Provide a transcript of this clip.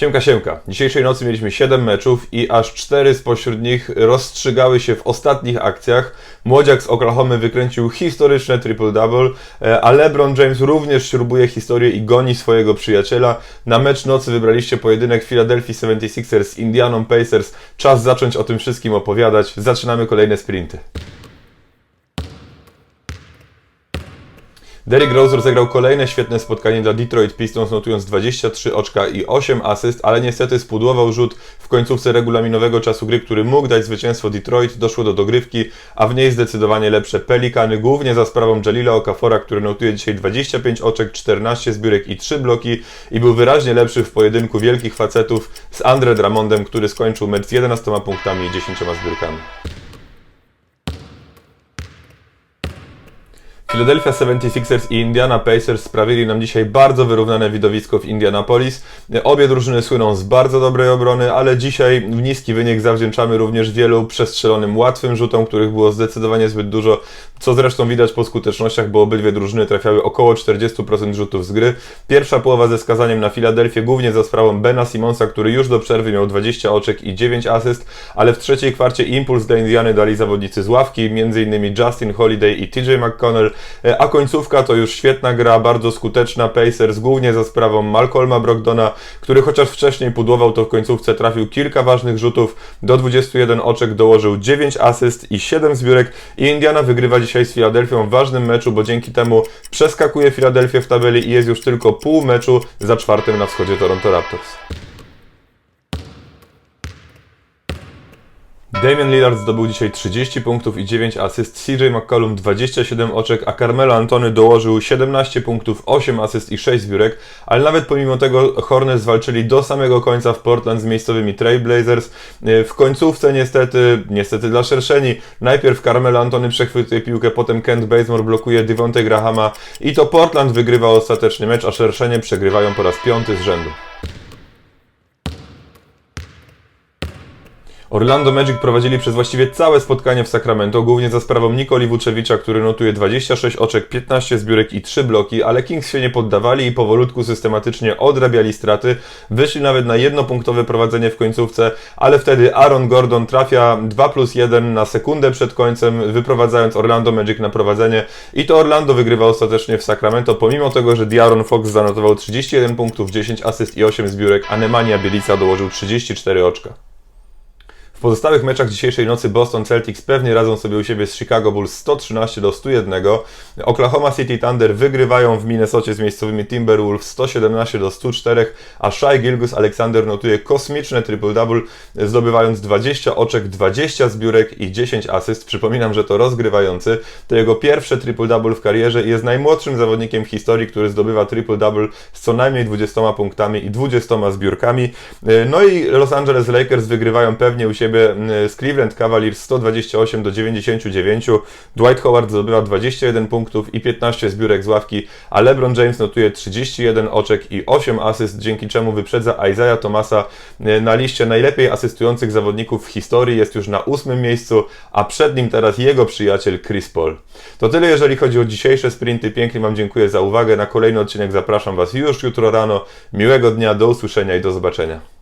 Siemka, siemka. Dzisiejszej nocy mieliśmy 7 meczów i aż 4 spośród nich rozstrzygały się w ostatnich akcjach. Młodziak z Oklahomy wykręcił historyczne triple-double, e, a LeBron James również śrubuje historię i goni swojego przyjaciela. Na mecz nocy wybraliście pojedynek Philadelphia 76ers z Indianą Pacers. Czas zacząć o tym wszystkim opowiadać. Zaczynamy kolejne sprinty. Derrick Rose rozegrał kolejne świetne spotkanie dla Detroit Pistons, notując 23 oczka i 8 asyst, ale niestety spudłował rzut w końcówce regulaminowego czasu gry, który mógł dać zwycięstwo Detroit. Doszło do dogrywki, a w niej zdecydowanie lepsze Pelikany, głównie za sprawą Jalila Okafora, który notuje dzisiaj 25 oczek, 14 zbiórek i 3 bloki i był wyraźnie lepszy w pojedynku wielkich facetów z Andre Drummondem, który skończył mecz z 11 punktami i 10 zbiórkami. Philadelphia 76ers i Indiana Pacers sprawili nam dzisiaj bardzo wyrównane widowisko w Indianapolis. Obie drużyny słyną z bardzo dobrej obrony, ale dzisiaj niski wynik zawdzięczamy również wielu przestrzelonym łatwym rzutom, których było zdecydowanie zbyt dużo, co zresztą widać po skutecznościach, bo obydwie drużyny trafiały około 40% rzutów z gry. Pierwsza połowa ze skazaniem na Filadelfię, głównie za sprawą Bena Simonsa, który już do przerwy miał 20 oczek i 9 asyst, ale w trzeciej kwarcie impuls dla Indiany dali zawodnicy z ławki, m.in. Justin Holiday i TJ McConnell, a końcówka to już świetna gra, bardzo skuteczna. Pacers głównie za sprawą Malcolma Brogdona, który chociaż wcześniej pudłował, to w końcówce trafił kilka ważnych rzutów. Do 21 oczek dołożył 9 asyst i 7 zbiórek i Indiana wygrywa dzisiaj z Filadelfią w ważnym meczu, bo dzięki temu przeskakuje Filadelfię w tabeli i jest już tylko pół meczu za czwartym na wschodzie Toronto Raptors. Damian Lillard zdobył dzisiaj 30 punktów i 9 asyst, CJ McCollum 27 oczek, a Carmelo Antony dołożył 17 punktów, 8 asyst i 6 zbiórek, ale nawet pomimo tego Hornets walczyli do samego końca w Portland z miejscowymi Trail Blazers. W końcówce niestety, niestety dla szerszeni, najpierw Carmelo Antony przechwytuje piłkę, potem Kent Bazemore blokuje Devontae Grahama i to Portland wygrywa ostateczny mecz, a szerszenie przegrywają po raz piąty z rzędu. Orlando Magic prowadzili przez właściwie całe spotkanie w Sacramento, głównie za sprawą Nikoli Vucevicza, który notuje 26 oczek, 15 zbiórek i 3 bloki, ale Kings się nie poddawali i powolutku systematycznie odrabiali straty. Wyszli nawet na jednopunktowe prowadzenie w końcówce, ale wtedy Aaron Gordon trafia 2 plus 1 na sekundę przed końcem, wyprowadzając Orlando Magic na prowadzenie i to Orlando wygrywa ostatecznie w Sacramento, pomimo tego, że Diaron Fox zanotował 31 punktów, 10 asyst i 8 zbiórek, a Nemanja Bielica dołożył 34 oczka. W pozostałych meczach dzisiejszej nocy Boston Celtics pewnie radzą sobie u siebie z Chicago Bulls 113 do 101. Oklahoma City Thunder wygrywają w Minnesocie z miejscowymi Timberwolves 117 do 104, a Shai Gilgus Alexander notuje kosmiczne triple-double, zdobywając 20 oczek, 20 zbiórek i 10 asyst. Przypominam, że to rozgrywający. To jego pierwsze triple-double w karierze i jest najmłodszym zawodnikiem w historii, który zdobywa triple-double z co najmniej 20 punktami i 20 zbiórkami. No i Los Angeles Lakers wygrywają pewnie u siebie siebie z Cleveland Cavaliers 128 do 99. Dwight Howard zdobywa 21 punktów i 15 zbiórek z ławki, a LeBron James notuje 31 oczek i 8 asyst, dzięki czemu wyprzedza Isaiah Thomasa na liście najlepiej asystujących zawodników w historii. Jest już na ósmym miejscu, a przed nim teraz jego przyjaciel Chris Paul. To tyle, jeżeli chodzi o dzisiejsze sprinty. Pięknie Wam dziękuję za uwagę. Na kolejny odcinek zapraszam Was już jutro rano. Miłego dnia, do usłyszenia i do zobaczenia.